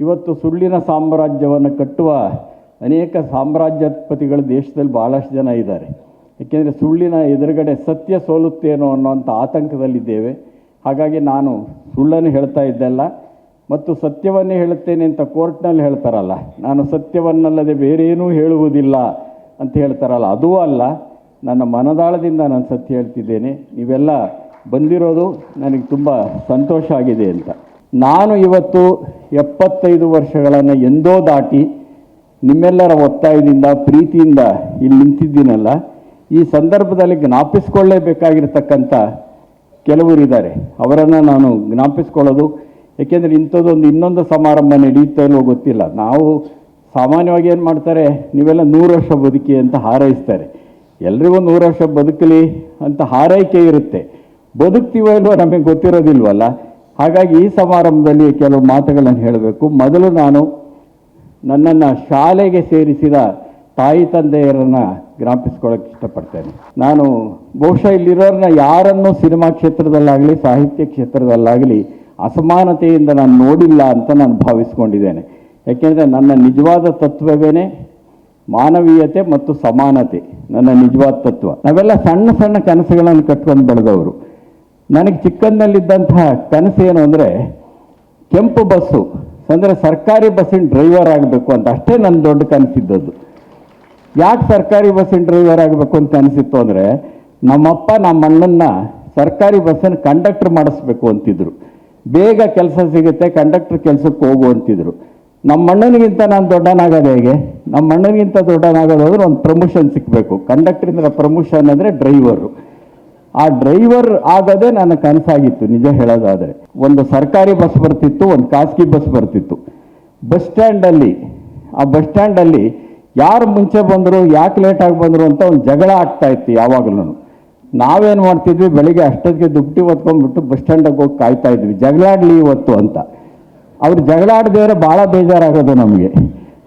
ಇವತ್ತು ಸುಳ್ಳಿನ ಸಾಮ್ರಾಜ್ಯವನ್ನು ಕಟ್ಟುವ ಅನೇಕ ಸಾಮ್ರಾಜ್ಯಾಧಿಪತಿಗಳು ದೇಶದಲ್ಲಿ ಭಾಳಷ್ಟು ಜನ ಇದ್ದಾರೆ. ಏಕೆಂದರೆ ಸುಳ್ಳಿನ ಎದುರುಗಡೆ ಸತ್ಯ ಸೋಲುತ್ತೇನೋ ಅನ್ನೋಂಥ ಆತಂಕದಲ್ಲಿದ್ದೇವೆ. ಹಾಗಾಗಿ ನಾನು ಸುಳ್ಳನ್ನು ಹೇಳ್ತಾ ಇದ್ದಲ್ಲ. ಮತ್ತು ಸತ್ಯವನ್ನೇ ಹೇಳುತ್ತೇನೆ ಅಂತ ಕೋರ್ಟ್ನಲ್ಲಿ ಹೇಳ್ತಾರಲ್ಲ. ನಾನು ಸತ್ಯವನ್ನಲ್ಲದೆ ಬೇರೇನೂ ಹೇಳುವುದಿಲ್ಲ ಅಂತ ಹೇಳ್ತಾರಲ್ಲ. ಅದೂ ಅಲ್ಲ. ನನ್ನ ಮನದಾಳದಿಂದ ನಾನು ಸತ್ಯ ಹೇಳ್ತಿದ್ದೇನೆ. ನೀವೆಲ್ಲ ಬಂದಿರೋದು ನನಗೆ ತುಂಬ ಸಂತೋಷ ಆಗಿದೆ ಅಂತ. ನಾನು ಇವತ್ತು ಎಪ್ಪತ್ತೈದು ವರ್ಷಗಳನ್ನು ಎಂದೋ ದಾಟಿ ನಿಮ್ಮೆಲ್ಲರ ಒತ್ತಾಯದಿಂದ, ಪ್ರೀತಿಯಿಂದ ಇಲ್ಲಿ ನಿಂತಿದ್ದೀನಲ್ಲ, ಈ ಸಂದರ್ಭದಲ್ಲಿ ಜ್ಞಾಪಿಸ್ಕೊಳ್ಳೇಬೇಕಾಗಿರ್ತಕ್ಕಂಥ ಕೆಲವರಿದ್ದಾರೆ ಅವರನ್ನು ನಾನು ಜ್ಞಾಪಿಸ್ಕೊಳ್ಳೋದು, ಏಕೆಂದರೆ ಇಂಥದ್ದೊಂದು ಇನ್ನೊಂದು ಸಮಾರಂಭ ನಡೆಯುತ್ತೋ ಇಲ್ವೋ ಗೊತ್ತಿಲ್ಲ. ನಾವು ಸಾಮಾನ್ಯವಾಗಿ ಏನು ಮಾಡ್ತಾರೆ, ನೀವೆಲ್ಲ ನೂರು ವರ್ಷ ಬದುಕಿ ಅಂತ ಹಾರೈಸ್ತಾರೆ. ಎಲ್ರಿಗೂ ನೂರು ವರ್ಷ ಬದುಕಲಿ ಅಂತ ಹಾರೈಕೆ ಇರುತ್ತೆ. ಬದುಕ್ತೀವೋ ಇಲ್ವೋ ನಮಗೆ ಗೊತ್ತಿರೋದಿಲ್ವಲ್ಲ ಹಾಗಾಗಿ ಈ ಸಮಾರಂಭದಲ್ಲಿ ಕೆಲವು ಮಾತುಗಳನ್ನು ಹೇಳಬೇಕು. ಮೊದಲು ನಾನು ನನ್ನನ್ನು ಶಾಲೆಗೆ ಸೇರಿಸಿದ ತಾಯಿ ತಂದೆಯರನ್ನು ಜ್ಞಾಪಿಸ್ಕೊಳ್ಳೋಕೆ ಇಷ್ಟಪಡ್ತೇನೆ. ನಾನು ಬಹುಶಃ ಇಲ್ಲಿರೋರನ್ನ ಯಾರನ್ನು ಸಿನಿಮಾ ಕ್ಷೇತ್ರದಲ್ಲಾಗಲಿ, ಸಾಹಿತ್ಯ ಕ್ಷೇತ್ರದಲ್ಲಾಗಲಿ ಅಸಮಾನತೆಯಿಂದ ನಾನು ನೋಡಿಲ್ಲ ಅಂತ ನಾನು ಭಾವಿಸ್ಕೊಂಡಿದ್ದೇನೆ. ಯಾಕೆಂದರೆ ನನ್ನ ನಿಜವಾದ ತತ್ವವೇನೆ ಮಾನವೀಯತೆ ಮತ್ತು ಸಮಾನತೆ. ನನ್ನ ನಿಜವಾದ ತತ್ವ. ನಾವೆಲ್ಲ ಸಣ್ಣ ಸಣ್ಣ ಕನಸುಗಳನ್ನು ಕಟ್ಕೊಂಡು ಬೆಳೆದವರು. ನನಗೆ ಚಿಕ್ಕಂದಲ್ಲಿದ್ದಂತಹ ಕನಸು ಏನು ಅಂದರೆ ಕೆಂಪು ಬಸ್ಸು. ಅಂದರೆ ಸರ್ಕಾರಿ ಬಸ್ಸಿನ ಡ್ರೈವರ್ ಆಗಬೇಕು ಅಂತ. ಅಷ್ಟೇ ನನ್ನ ದೊಡ್ಡ ಕನಸಿದ್ದದ್ದು. ಯಾಕೆ ಸರ್ಕಾರಿ ಬಸ್ಸಿನ ಡ್ರೈವರ್ ಆಗಬೇಕು ಅಂತ ಅನಿಸಿತ್ತು ಅಂದರೆ, ನಮ್ಮಪ್ಪ ನಮ್ಮ ಅಣ್ಣನ್ನ ಸರ್ಕಾರಿ ಬಸ್ಸನ್ನು ಕಂಡಕ್ಟರ್ ಮಾಡಿಸ್ಬೇಕು ಅಂತಿದ್ರು. ಬೇಗ ಕೆಲಸ ಸಿಗುತ್ತೆ, ಕಂಡಕ್ಟರ್ ಕೆಲಸಕ್ಕೆ ಹೋಗು ಅಂತಿದ್ರು. ನಮ್ಮ ಅಣ್ಣನಿಗಿಂತ ನಾನು ದೊಡ್ಡನಾಗೋದು ಹೇಗೆ? ನಮ್ಮ ಅಣ್ಣನಿಗಿಂತ ದೊಡ್ಡನಾಗೋದಾದ್ರೆ ಒಂದು ಪ್ರಮೋಷನ್ ಸಿಕ್ಕಬೇಕು ಕಂಡಕ್ಟರಿಂದ ಪ್ರಮೋಷನ್ ಅಂದರೆ ಡ್ರೈವರು. ಆ ಡ್ರೈವರ್ ಆಗೋದೇ ನನ್ನ ಕನಸಾಗಿತ್ತು, ನಿಜ ಹೇಳೋದಾದರೆ. ಒಂದು ಸರ್ಕಾರಿ ಬಸ್ ಬರ್ತಿತ್ತು, ಒಂದು ಖಾಸಗಿ ಬಸ್ ಬರ್ತಿತ್ತು. ಬಸ್ ಸ್ಟ್ಯಾಂಡಲ್ಲಿ, ಆ ಬಸ್ ಸ್ಟ್ಯಾಂಡಲ್ಲಿ ಯಾರು ಮುಂಚೆ ಬಂದರು, ಯಾಕೆ ಲೇಟಾಗಿ ಬಂದರು ಅಂತ ಒಂದು ಜಗಳ ಆಗ್ತಾ ಇತ್ತು ಯಾವಾಗಲೂ ನಾವೇನು ಮಾಡ್ತಿದ್ವಿ, ಬೆಳಿಗ್ಗೆ ಅಷ್ಟೊತ್ತಿಗೆ ದುಡ್ಡು ಹೊತ್ಕೊಂಡ್ಬಿಟ್ಟು ಬಸ್ ಸ್ಟ್ಯಾಂಡಿಗೆ ಹೋಗಿ ಕಾಯ್ತಾ ಇದ್ವಿ. ಜಗಳಾಡ್ಲಿ ಇವತ್ತು ಅಂತ. ಅವ್ರು ಜಗಳಾಡದೇವ್ರೆ ಭಾಳ ಬೇಜಾರಾಗೋದು ನಮಗೆ.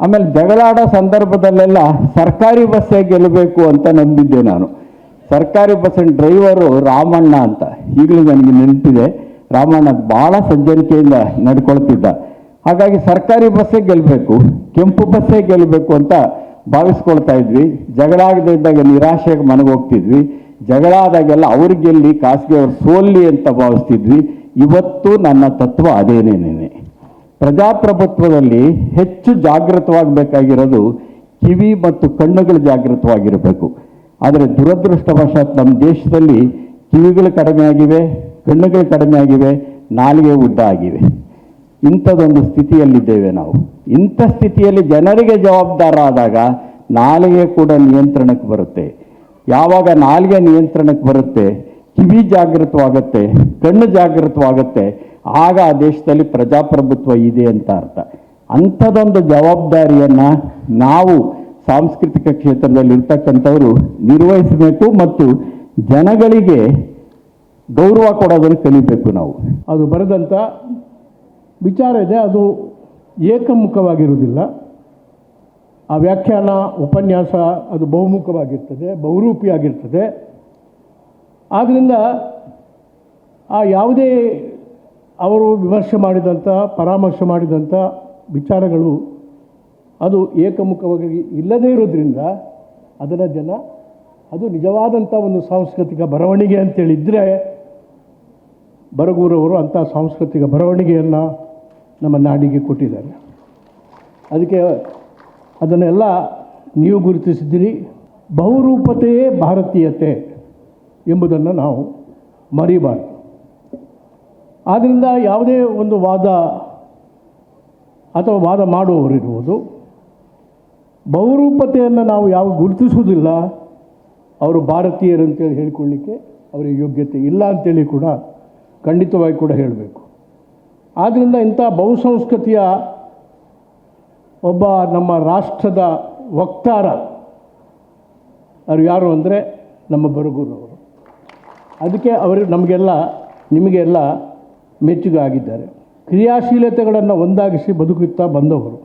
ಆಮೇಲೆ ಜಗಳಾಡೋ ಸಂದರ್ಭದಲ್ಲೆಲ್ಲ ಸರ್ಕಾರಿ ಬಸ್ಸೇ ಗೆಲ್ಲಬೇಕು ಅಂತ ನಂಬಿದ್ದೆ ನಾನು. ಸರ್ಕಾರಿ ಬಸ್ಸಿನ ಡ್ರೈವರು ರಾಮಣ್ಣ ಅಂತ. ಈಗಲೂ ನನಗೆ ನೆನಪಿದೆ. ರಾಮಣ್ಣ ಭಾಳ ಸಜ್ಜನಿಕೆಯಿಂದ ನಡ್ಕೊಳ್ತಿದ್ದ. ಹಾಗಾಗಿ ಸರ್ಕಾರಿ ಬಸ್ಸೇ ಗೆಲ್ಲಬೇಕು ಕೆಂಪು ಬಸ್ಸೇ ಗೆಲ್ಲಬೇಕು ಅಂತ ಭಾವಿಸ್ಕೊಳ್ತಾ ಇದ್ವಿ. ಜಗಳ ಆಗದೆ ಇದ್ದಾಗ ನಿರಾಶೆಗೆ ಮನೆಗೆ ಹೋಗ್ತಿದ್ವಿ ಜಗಳ ಆದಾಗೆಲ್ಲ ಅವ್ರು ಗೆಲ್ಲಿ ಖಾಸಗಿ ಅವ್ರು ಸೋಲ್ಲಿ ಅಂತ ಭಾವಿಸ್ತಿದ್ವಿ. ಇವತ್ತು ನನ್ನ ತತ್ವ ಅದೇನೇನೇನೆ ಪ್ರಜಾಪ್ರಭುತ್ವದಲ್ಲಿ ಹೆಚ್ಚು ಜಾಗೃತವಾಗಬೇಕಾಗಿರೋದು ಕಿವಿ ಮತ್ತು ಕಣ್ಣುಗಳು ಜಾಗೃತವಾಗಿರಬೇಕು. ಆದರೆ ದುರದೃಷ್ಟವಶಾತ್ ನಮ್ಮ ದೇಶದಲ್ಲಿ ಕಿವಿಗಳು ಕಡಿಮೆ ಆಗಿವೆ, ಕಣ್ಣುಗಳು ಕಡಿಮೆ ಆಗಿವೆ, ನಾಲಿಗೆ ಉದ್ದ ಆಗಿವೆ. ಇಂಥದ್ದೊಂದು ಸ್ಥಿತಿಯಲ್ಲಿದ್ದೇವೆ ನಾವು. ಇಂಥ ಸ್ಥಿತಿಯಲ್ಲಿ ಜನರಿಗೆ ಜವಾಬ್ದಾರ ಆದಾಗ ನಾಲಿಗೆ ಕೂಡ ನಿಯಂತ್ರಣಕ್ಕೆ ಬರುತ್ತೆ. ಯಾವಾಗ ನಾಲಿಗೆ ನಿಯಂತ್ರಣಕ್ಕೆ ಬರುತ್ತೆ, ಕಿವಿ ಜಾಗೃತವಾಗುತ್ತೆ, ಕಣ್ಣು ಜಾಗೃತವಾಗುತ್ತೆ, ಆಗ ಆ ದೇಶದಲ್ಲಿ ಪ್ರಜಾಪ್ರಭುತ್ವ ಇದೆ ಅಂತ ಅರ್ಥ. ಅಂಥದ್ದೊಂದು ಜವಾಬ್ದಾರಿಯನ್ನು ನಾವು ಸಾಂಸ್ಕೃತಿಕ ಕ್ಷೇತ್ರದಲ್ಲಿ ಇರ್ತಕ್ಕಂಥವರು ನಿರ್ವಹಿಸಬೇಕು ಮತ್ತು ಜನಗಳಿಗೆ ಗೌರವ ಕೊಡೋದನ್ನು ಕಲಿಬೇಕು ನಾವು. ಅದು ಬರೆದಂಥ ವಿಚಾರ ಇದೆ, ಅದು ಏಕಮುಖವಾಗಿರುವುದಿಲ್ಲ. ಆ ವ್ಯಾಖ್ಯಾನ, ಉಪನ್ಯಾಸ ಅದು ಬಹುಮುಖವಾಗಿರ್ತದೆ, ಬಹುರೂಪಿಯಾಗಿರ್ತದೆ. ಆದ್ದರಿಂದ ಆ ಯಾವುದೇ ಅವರು ವಿಮರ್ಶೆ ಮಾಡಿದಂಥ ಪರಾಮರ್ಶೆ ಮಾಡಿದಂಥ ವಿಚಾರಗಳು ಅದು ಏಕಮುಖವಾಗಿ ಇಲ್ಲದೇ ಇರೋದ್ರಿಂದ ಅದನ್ನು ಜನ, ಅದು ನಿಜವಾದಂಥ ಒಂದು ಸಾಂಸ್ಕೃತಿಕ ಬರವಣಿಗೆ ಅಂತೇಳಿದರೆ ಬರಗೂರವರು ಅಂಥ ಸಾಂಸ್ಕೃತಿಕ ಬರವಣಿಗೆಯನ್ನು ನಮ್ಮ ನಾಡಿಗೆ ಕೊಟ್ಟಿದ್ದಾರೆ. ಅದಕ್ಕೆ ಅದನ್ನೆಲ್ಲ ನೀವು ಗುರುತಿಸಿದ್ದೀರಿ. ಬಹುರೂಪತೆಯೇ ಭಾರತೀಯತೆ ಎಂಬುದನ್ನು ನಾವು ಮರಿಬಾರ್ದು. ಆದ್ದರಿಂದ ಯಾವುದೇ ಒಂದು ವಾದ ಅಥವಾ ವಾದ ಮಾಡುವವರಿರುವುದು ಬಹುರೂಪತೆಯನ್ನು ನಾವು ಯಾವ ಗುರುತಿಸುವುದಿಲ್ಲ, ಅವರು ಭಾರತೀಯರು ಅಂತೇಳಿ ಹೇಳಿಕೊಳ್ಳಿಕ್ಕೆ ಅವರಿಗೆ ಯೋಗ್ಯತೆ ಇಲ್ಲ ಅಂತೇಳಿ ಕೂಡ ಖಂಡಿತವಾಗಿ ಕೂಡ ಹೇಳಬೇಕು. ಆದ್ದರಿಂದ ಇಂಥ ಬಹುಸಂಸ್ಕೃತಿಯ ಒಬ್ಬ ನಮ್ಮ ರಾಷ್ಟ್ರದ ವಕ್ತಾರ, ಅವರು ಯಾರು ಅಂದರೆ ನಮ್ಮ ಬರಗೂರವರು ಅದಕ್ಕೆ ಅವರು ನಮಗೆಲ್ಲ, ನಿಮಗೆಲ್ಲ ಮೆಚ್ಚುಗೆ ಆಗಿದ್ದಾರೆ. ಕ್ರಿಯಾಶೀಲತೆಗಳನ್ನು ಒಂದಾಗಿಸಿ ಬದುಕುತ್ತಾ ಬಂದವರು.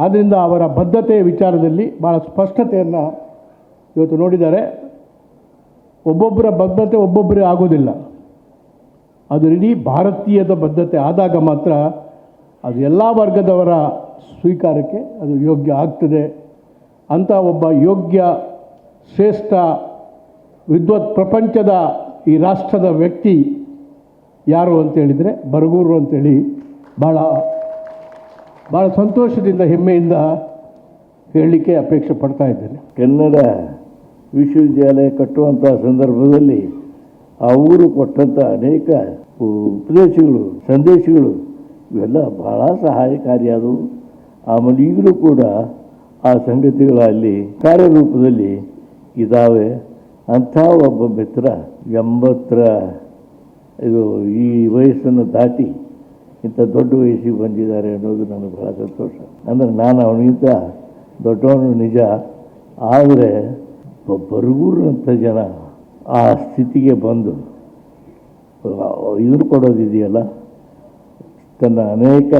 ಆದ್ದರಿಂದ ಅವರ ಬದ್ಧತೆಯ ವಿಚಾರದಲ್ಲಿ ಭಾಳ ಸ್ಪಷ್ಟತೆಯನ್ನು ಇವತ್ತು ನೋಡಿದ್ದಾರೆ. ಒಬ್ಬೊಬ್ಬರ ಬದ್ಧತೆ ಒಬ್ಬೊಬ್ಬರೇ ಆಗೋದಿಲ್ಲ ಅದು ಇಡೀ ಭಾರತೀಯದ ಬದ್ಧತೆ ಆದಾಗ ಮಾತ್ರ ಅದು ಎಲ್ಲ ವರ್ಗದವರ ಸ್ವೀಕಾರಕ್ಕೆ ಅದು ಯೋಗ್ಯ ಆಗ್ತದೆ. ಅಂತ ಒಬ್ಬ ಯೋಗ್ಯ, ಶ್ರೇಷ್ಠ, ವಿದ್ವತ್ ಪ್ರಪಂಚದ ಈ ರಾಷ್ಟ್ರದ ವ್ಯಕ್ತಿ ಯಾರು ಅಂತೇಳಿದರೆ ಬರಗೂರು ಅಂತೇಳಿ ಭಾಳ ಭಾಳ ಸಂತೋಷದಿಂದ, ಹೆಮ್ಮೆಯಿಂದ ಹೇಳಲಿಕ್ಕೆ ಅಪೇಕ್ಷೆ ಪಡ್ತಾ ಇದ್ದೇನೆ. ಕನ್ನಡ ವಿಶ್ವವಿದ್ಯಾಲಯ ಕಟ್ಟುವಂಥ ಸಂದರ್ಭದಲ್ಲಿ ಆ ಊರು ಕೊಟ್ಟಂಥ ಅನೇಕ ಉಪದೇಶಗಳು, ಸಂದೇಶಗಳು, ಇವೆಲ್ಲ ಬಹಳ ಸಹಾಯಕಾರಿಯಾದವು. ಆಮೇಲೆ ಈಗಲೂ ಕೂಡ ಆ ಸಂಗತಿಗಳು ಅಲ್ಲಿ ಕಾರ್ಯರೂಪದಲ್ಲಿ ಇದ್ದಾವೆ. ಅಂಥ ಒಬ್ಬ ಮಿತ್ರ ಎಂಬತ್ತರ, ಇದು ಈ ವಯಸ್ಸನ್ನು ದಾಟಿ ಇಂಥ ದೊಡ್ಡ ವಯಸ್ಸಿಗೆ ಬಂದಿದ್ದಾರೆ ಅನ್ನೋದು ನನಗೆ ಬಹಳ ಸಂತೋಷ. ಅಂದರೆ ನಾನು ಅವನಿಗಿಂತ ದೊಡ್ಡವನು ನಿಜ, ಆದರೆ ಬರಗೂರಿನಂಥ ಜನ ಆ ಸ್ಥಿತಿಗೆ ಬಂದು, ಇದನ್ನು ಕೊಡೋದಿದೆಯಲ್ಲ? ತನ್ನ ಅನೇಕ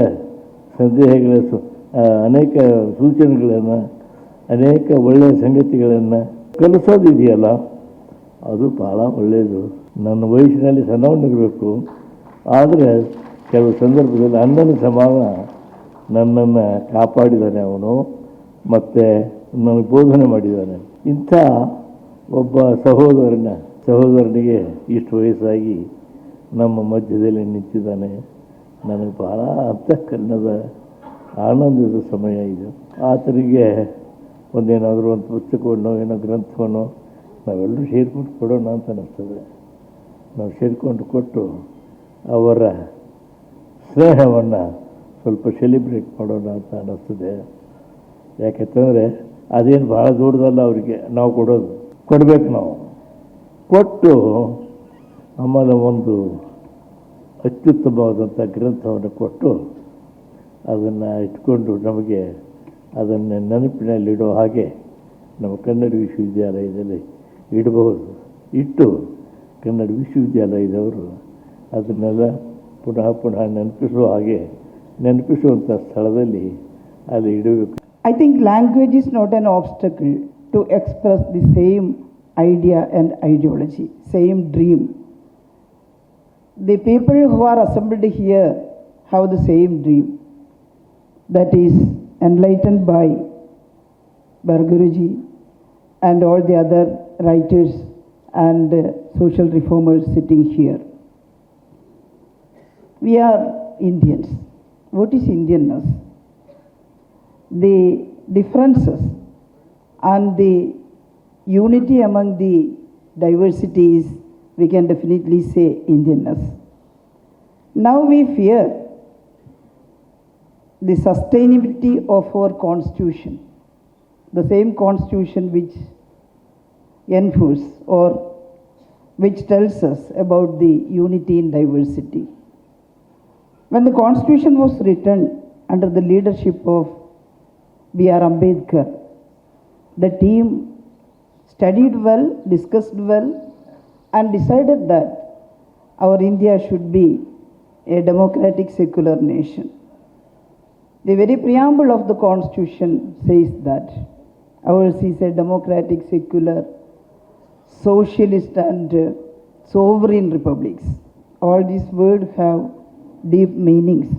ಸಂದೇಹಗಳ ಸು- ಅನೇಕ ಸೂಚನೆಗಳನ್ನು, ಅನೇಕ ಒಳ್ಳೆಯ ಸಂಗತಿಗಳನ್ನು ಕಲಿಸೋದಿದೆಯಲ್ಲ? ಅದು ಭಾಳ ಒಳ್ಳೆಯದು ನನ್ನ ವಯಸ್ಸಿನಲ್ಲಿ ಸಣ್ಣವನಿರಬೇಕು, ಆದರೆ ಕೆಲವು ಸಂದರ್ಭದಲ್ಲಿ ಅಣ್ಣನ ಸಮಾನ ನನ್ನನ್ನು ಕಾಪಾಡಿದ್ದಾನೆ ಅವನು, ಮತ್ತು ನನಗೆ ಬೋಧನೆ ಮಾಡಿದ್ದಾನೆ ಇಂಥ ಒಬ್ಬ ಸಹೋದರನ, ಸಹೋದರನಿಗೆ ಇಷ್ಟು ವಯಸ್ಸಾಗಿ ನಮ್ಮ ಮಧ್ಯದಲ್ಲಿ ನಿಂತಿದ್ದಾನೆ. ನನಗೆ ಬಹಳ ಅಂತಃಕರಣದ ಆನಂದದ ಸಮಯ ಇದು. ಆತನಿಗೆ ಒಂದೇನಾದರೂ ಒಂದು ಪುಸ್ತಕವನ್ನು, ಏನೋ ಗ್ರಂಥವನ್ನು ನಾವೆಲ್ಲರೂ ಸೇರಿಕೊಂಡು ಕೊಡೋಣ ಅಂತ ಅನ್ನಿಸ್ತದೆ. ನಾವು ಸೇರಿಕೊಂಡು ಕೊಟ್ಟು ಅವರ ಸ್ನೇಹವನ್ನು ಸ್ವಲ್ಪ ಸೆಲಿಬ್ರೇಟ್ ಮಾಡೋಣ ಅಂತ ಅನ್ನಿಸ್ತದೆ. ಯಾಕೆಂತಂದರೆ ಅದೇನು ಭಾಳ ದೊಡ್ಡದಲ್ಲ ಅವರಿಗೆ, ನಾವು ಕೊಡೋದು. ಕೊಡಬೇಕು ನಾವು. ಕೊಟ್ಟು ಆಮೇಲೆ ಒಂದು ಅತ್ಯುತ್ತಮವಾದಂಥ ಗ್ರಂಥವನ್ನು ಕೊಟ್ಟು ಅದನ್ನು ಇಟ್ಕೊಂಡು ನಮಗೆ ಅದನ್ನು ನೆನಪಿನಲ್ಲಿಡೋ ಹಾಗೆ ನಮ್ಮ ಕನ್ನಡ ವಿಶ್ವವಿದ್ಯಾಲಯದಲ್ಲಿ ಇಡಬಹುದು. ಇಟ್ಟು ಕನ್ನಡ ವಿಶ್ವವಿದ್ಯಾಲಯದವರು ಅದನ್ನೆಲ್ಲ ಪುನಃ ಪುನಃ ನೆನಪಿಸುವ ಹಾಗೆ ನೆನಪಿಸುವಂಥ ಸ್ಥಳದಲ್ಲಿ ಅಲ್ಲಿ ಇಡಬೇಕು I think language is not an obstacle to express the same idea and ideology, same dream. The people who are assembled here have the same dream that is enlightened by Barguruji and all the other writers and uh, social reformers sitting here. We are Indians. What is Indianness? the differences and the unity among the diversities, we can definitely say Indianness. Now we fear the sustainability of our constitution, the same constitution which enforces or which tells us about the unity in diversity. When the constitution was written under the leadership of B.R. Ambedkar, the team studied well, discussed well, and decided that our India should be a democratic secular nation. The very preamble of the constitution says that ours is a democratic, secular, socialist, and uh, sovereign republics. All these words have deep meanings.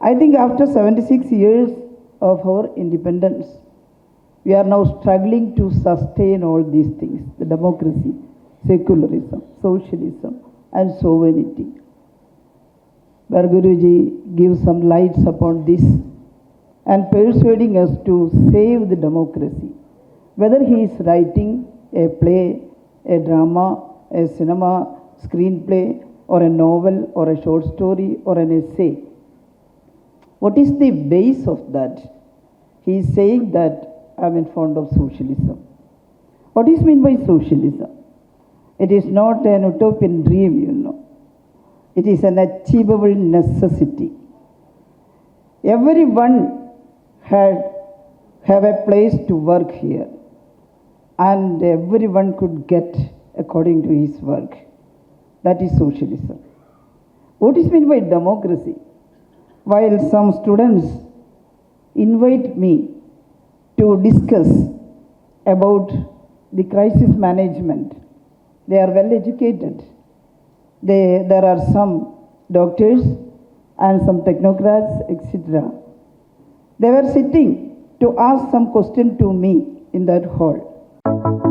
I think after 76 years of our independence, we are now struggling to sustain all these things the democracy, secularism, socialism, and sovereignty. Where Guruji gives some lights upon this and persuading us to save the democracy. Whether he is writing a play, a drama, a cinema, screenplay, or a novel, or a short story, or an essay, what is the base of that? He is saying that I am in fond of socialism. What is meant by socialism? It is not an utopian dream, you know. It is an achievable necessity. Everyone had have a place to work here, and everyone could get according to his work. That is socialism. What is meant by democracy? While some students invite me to discuss about the crisis management, they are well educated. They, there are some doctors and some technocrats, etc. They were sitting to ask some question to me in that hall.